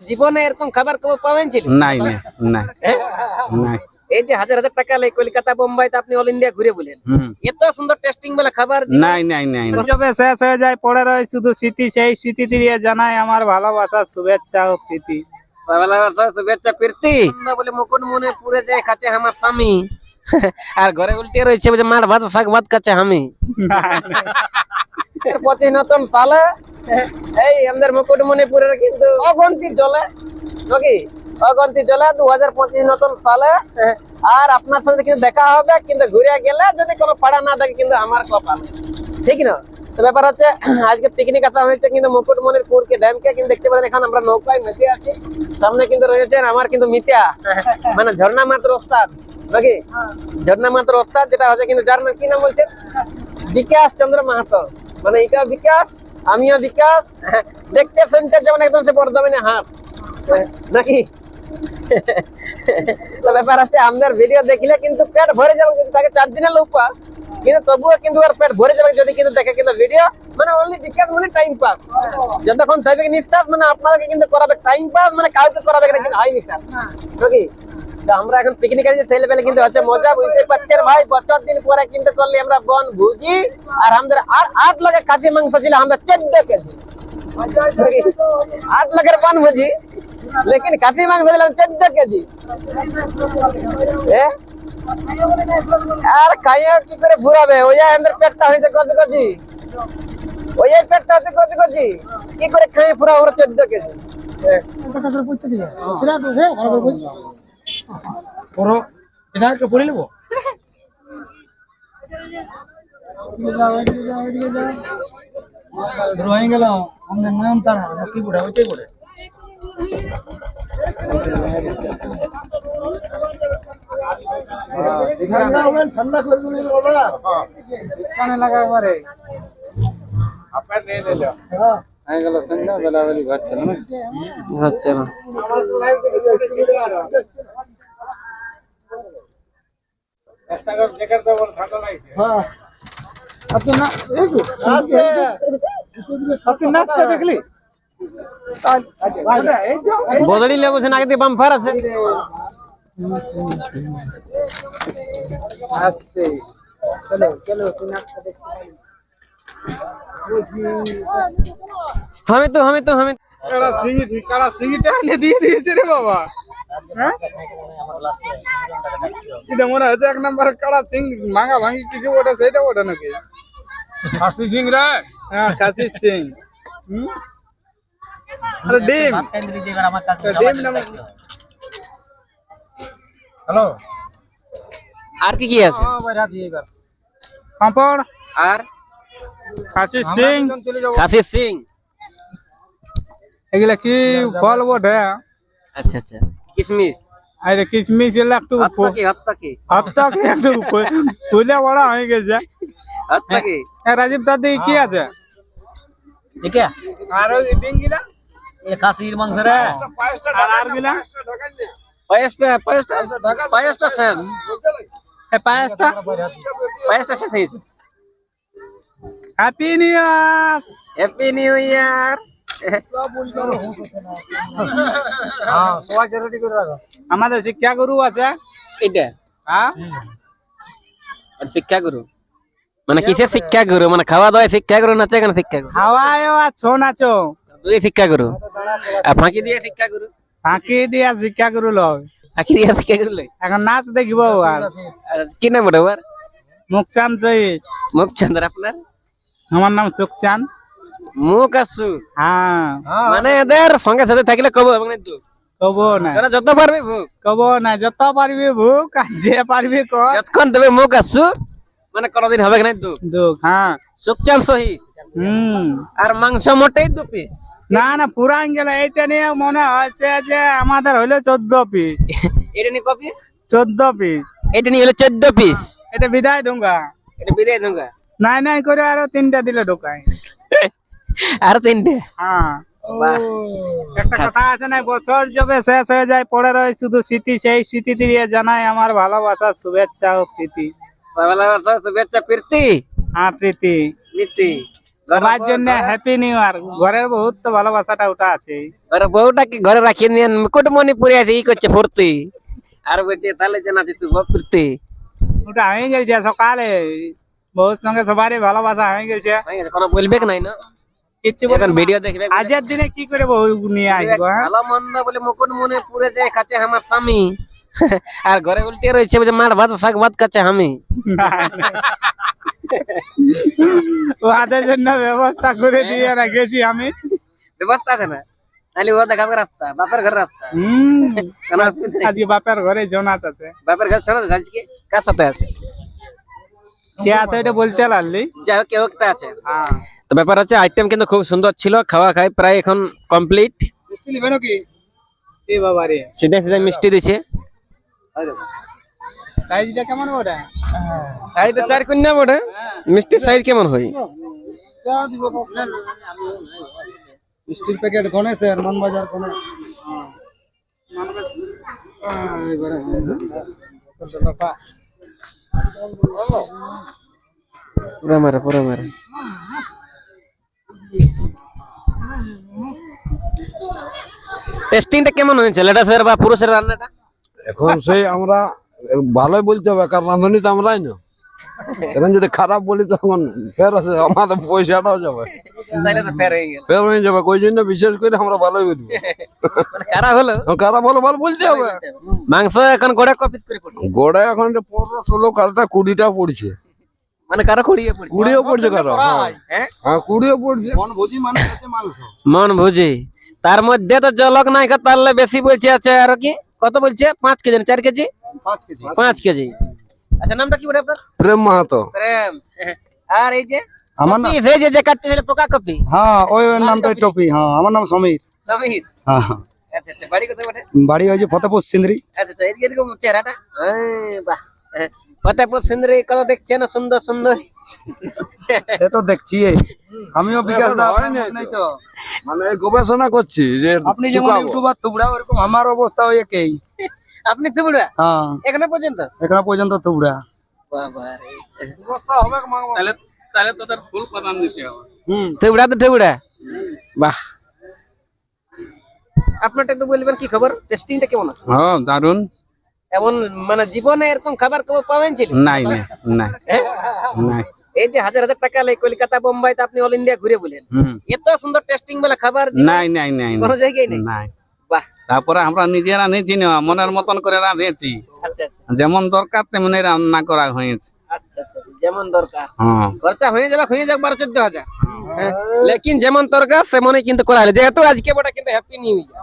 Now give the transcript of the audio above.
জীবনে এরকম খাবার কবে পাবেন ছিল নাই নাই নাই? নাই। এই যে হাজার হাজার টাকা লাই কলকাতা বোম্বাইতে আপনি অল ইন্ডিয়া ঘুরে বলেন। এত সুন্দর টেস্টিং বেলা খাবার নাই নাই নাই। উৎসবে শেষ হয়ে যায় পড়ে রয় শুধু স্মৃতি সেই স্মৃতি দিয়ে জানাই আমার ভালোবাসা শুভেচ্ছা ও প্রীতি। বাংলা ভাষা শুভেচ্ছা প্রীতি। না বলে মুকুট মনে পুরে যায় খাচ্ছে আমার স্বামী। আর ঘরে উল্টে রয়েছে বলে মার ভাত শাক ভাত খাচ্ছে আমি। পঁচিশ নতুন সালে এই আমাদের মুকুটমণিপুরের কিন্তু অগন্তি জলে নাকি? অগন্তি জলে দু হাজার পঁচিশ নতুন সালে আর আপনার সাথে কিন্তু দেখা হবে কিন্তু ঘুরে গেলে যদি কোনো পাড়া না থাকে কিন্তু আমার কপাল। ঠিক না? তো ব্যাপার হচ্ছে, আজকে পিকনিক আসা হয়েছে কিন্তু মুকুটমণিপুরকে ড্যামকে কিন্তু দেখতে পারেন এখন আমরা নৌকায় মেতে আছি। সামনে কিন্তু রয়েছেন আমার কিন্তু মিতিয়া মানে ঝর্ণা মাত্র ওস্তাদ, নাকি? ঝর্ণা মাত্র ওস্তাদ, যেটা হচ্ছে কিন্তু যার নাম কি নাম বলছেন? বিকাশ চন্দ্র মাহাতো। মানে এটা বিকাশ, আমিও বিকাশ। দেখতে শুনতে যেমন একদম সে বর্ধমানে হাত। নাকি? ব্যাপার আছে আমাদের ভিডিও দেখলে কিন্তু পেট ভরে যাবে, যদি তাকে চার দিনের লোক কিন্তু তবুও কিন্তু ওর পেট ভরে যাবে যদি কিন্তু দেখে কিন্তু ভিডিও মানে অনলি বিকাশ মানে টাইম পাস যতক্ষণ থাকবে নিঃশ্বাস মানে আপনাকে কিন্তু করাবে টাইম পাস মানে কাউকে করাবে না কিন্তু হয় নিঃশ্বাস আমরা এখন পিকনিকে যাচ্ছি ছেলেবেলে কিন্তু হচ্ছে মজা বুঝতে পারছেন ভাই, বছর দিন পরে কিন্তু করলে আমরা বন ভুজি আর আমাদের আর আট লাখের খাসি মাংস ছিল আমরা চোদ্দ কেজি। আট লাখের বন ভুজি, লেকিন কাশি মাংস দিলাম চোদ্দ কেজি। হ্যাঁ আর খাইয়ে কি করে ফুরাবে ওই আমাদের পেটটা হয়েছে কত কেজি ওই পেটটা হচ্ছে কত কেজি কি করে খাইয়ে ফুরাবো আমরা চোদ্দ কেজি? এটা আমাদের নয়ন তারা। কি পড়ে ওইটাই পড়ে ঠান্ডা করে দিলে বাবা কানে লাগা পারে হ্যাঁ। হয়ে গেল সন্ধ্যা বেলা বেলি ঘর চলে। না হচ্ছে না হ্যাঁ। আপনি না আপনি নাচটা দেখলি? বদলি লেবু আগে দিয়ে বাম্পার আছে। আস্তে চলো চলো তুই নাচটা দেখতে আমি তো আমি তো আমি কারা সিঙ্গি কারা সিঙ্গিটা এনে দিয়ে দিয়েছে রে বাবা? এটা মনে হচ্ছে এক নাম্বার কারা সিং মাঙ্গা ভাঙি কিছু ওটা সেটা ওটা নাকি? খাসি সিং রে? হ্যাঁ খাসি সিং। হুম? আরে ডিম। ডিম নাম হ্যালো আর কি কি আছে? হ্যাঁ ভাই রাজি এবার। পাঁপড়। আর? খাসি সিং। চলে যাব। কাশি সিং। এগুলা কি ফল বটে? আচ্ছা আচ্ছা। কিশমিশ আরে কিশমিশ এলা একটু হত্তা কি হত্তা কি হাতটা কি একটু ফুলে বড় হয়ে গেছে। হত্তা কি এ, রাজীব দাদি কি আছে? এটা আর ওই ডিঙ্গিলা এটা খাসির মাংস রে আর আর গিলা পায়েসটা পায়েসটা পায়েসটা শেষ এ পায়েসটা পায়েসটা শেষ হয়েছে happy new year happy new year হ্যাঁ সবাইকে রেডি করে রাখো। আমাদের শিক্ষা গুরু আছে। এটা হ্যাঁ? আর শিক্ষা গুরু? মানে কিসের শিক্ষা গুরু? মানে খাওয়া দাওয়া শিক্ষা গুরু নাচে কেন শিক্ষা গুরু? হাওয়ায় আর ছো নাচো। দুই শিক্ষা গুরু। আর ফাঁকি দিয়ে শিক্ষা গুরু? ফাঁকি দিয়া শিক্ষা গুরু লগ ফাঁকি দিয়া শিক্ষা গুরু লই এখন নাচ দেখিব আর। কি নাম ওটা ওর? মুখচান চইস মুখচন্দ্র আপনার? আমার নাম সুখচান মুখ আর সুখ হ্যাঁ। মানে এদের সঙ্গে সাথে থাকলে কব এবং না দুঃখ কব না। তোরা যত পারবি ভুক কব না যত পারবি ভুক আর যে পারবি কর। যতক্ষণ দেবে মুখ আর সুখ মানে কোনোদিন হবে না দুঃখ দুঃখ হ্যাঁ। সুখচান সহিস। হুম। আর মাংস মোটেই দু পিস না না পুরান গেল এইটা নিয়ে মনে হচ্ছে যে আমাদের হলো চোদ্দ পিস এটা নিয়ে কপিস চোদ্দ পিস এটা নিয়ে হলো চোদ্দ পিস এটা বিদায় ডুঙ্গা এটা বিদায় দুঙ্গা নাই নাই করে আরও তিনটা দিলে ঢোকায় আর তিনটে? হ্যাঁ। একটা কথা আছে না বছর যবে শেষ হয়ে যায় পড়ে রয় শুধু স্মৃতি সেই স্মৃতি দিয়ে জানাই আমার ভালোবাসা শুভেচ্ছা ও প্রীতি। শুভেচ্ছা প্রীতি? হ্যাঁ প্রীতি। নীতি সবার জন্য হ্যাপি নিউ ইয়ার ঘরের বহুত তো ভালোবাসাটা ওটা আছে ঘরে বউটাকে ঘরে রাখিয়ে নিয়ে মুকুটমণিপুরে আছে ই করছে ফুর্তি। আর বলছে তাহলে জানা শুভ ফুর্তি। ওটা হয়ে গেছে সকালে। বহুত সঙ্গে সবারই ভালোবাসা হয়ে গেছে কোনো বলবে কি নাই না? কিচ্ছু এখন ভিডিও দেখবে আজের দিনে কি করে বউ নিয়ে আসব হ্যাঁ? ভালো মন্দ বলে মুকুটমণিপুরে যে খাচ্ছে আমার স্বামী। আর ঘরে উল্টে রয়েছে বলে মার ভাত শাক ভাত খাচ্ছে আমি। ওদের জন্য ব্যবস্থা করে দিয়ে রেখেছি আমি। ব্যবস্থা আছে না ও দেখাবে রাস্তা বাপের ঘর রাস্তা। হম। আজকে বাপের ঘরে জোনাচ আছে। বাপের ঘর চলো আজকে কার সাথে আছে? কে আছে ওটা বলতে লাগলি যাই হোক কেউ একটা আছে। হ্যাঁ। তো ব্যাপার হচ্ছে আইটেম কিন্তু খুব সুন্দর ছিল খাওয়া খাই প্রায় এখন কমপ্লিট মিষ্টি নিবে নাকি? এ বাবা রে সিধে সিধে মিষ্টি দিছে। সাইজটা কেমন ওটা সাইজ তো চার কন্যা বটে। মিষ্টির সাইজ কেমন হয়? মিষ্টির প্যাকেট গণেশের মনবাজার গণেশ। পুরা মারে পুরা মারে। টেস্টিংটা কেমন হয়েছে? লেডাসের বা পুরুষের রান্নাটা? এখন সেই আমরা ভালোই বলতে হবে কারণ রাঁধুনি তো আমরাই না এখন যদি খারাপ বলি তখন ফের আছে আমাদের পয়সাটাও যাবে। ফের হয়ে গেল। ফের হয়ে যাবে ওই জন্য বিশেষ করে আমরা ভালোই বলব। মানে কারা হলো? খারাপ হলো ভালো বলতে হবে। মাংস এখন গোড়া কপিস করে পড়ছে? গোড়া এখন পনেরো ষোলো কারটা কুড়িটা পড়ছে। মানে কারা খুঁড়িয়ে পড়ছে? কুড়িও পড়ছে কারও হ্যাঁ। হ্যাঁ হ্যাঁ? কুড়িও পড়ছে। মন বুঝি তার মধ্যে তো জলক নাই তাহলে বেশি বলছে আছে আর কি? কত বলছে? পাঁচ কেজি না চার কেজি? পাঁচ কেজি। আচ্ছা নামটা কি বলে আপনার? প্রেম মাহাতো। প্রেম। আর এই যে আমার নাম- কপি, যে যে কাটতে পোকা কপি? হ্যাঁ ওই ওর নামটাই টপি। হ্যাঁ আমার নাম সমীর। সমীর? হ্যাঁ হ্যাঁ। আচ্ছা আচ্ছা বাড়ি কোথায় বটে? বাড়ি হয়েছে ফতেপুর সিন্দ্রি। আচ্ছা আচ্ছা এদিকে চেহারাটা। বাহ। ফতেপুর সুন্দরী কত দেখছে না সুন্দর সুন্দর। সে তো দেখছি আমিও বিকাশ দা হয় তো। তো। মানে গবেষণা করছি যে আপনি যেমন ইউটিউবার তুবড়া ওরকম আমার অবস্থা ওই একই। আপনি হ্যাঁ। এখনও পর্যন্ত? এখনও পর্যন্ত বাবা। তাহলে তাহলে তোদের ফুল প্রদান দিতে হবে। হুম। তো বাহ। আপনারটা একটু বলবেন কি খবর? টেস্টিংটা কেমন আছে? হ্যাঁ দারুণ এমন মানে জীবনে এরকম খাবার খবর পাবেন ছিল নাই নাই নাই। হ্যাঁ? নাই। এই যে হাজার হাজার টাকা লাগে কলকাতা বোম্বাইতে আপনি অল ইন্ডিয়া ঘুরে বলেন। এত সুন্দর টেস্টিং বলে খাবার নাই নাই নাই। কোনো জায়গায় নেই। নাই। তারপরে আমরা নিজেরা নিয়েছি না মনের মতন করে রাঁধেছি। আচ্ছা আচ্ছা। যেমন দরকার তেমনি রান্না করা হয়েছে। আচ্ছা যেমন দরকার। হ্যাঁ। খরচা হয়ে যাবে হয়ে যাবে বারো চোদ্দ হাজার। হ্যাঁ, লেকিন যেমন দরকার সেমনই কিন্তু করা হলো। যেহেতু আজকে বটা কিন্তু হ্যাপি নিউ ইয়ার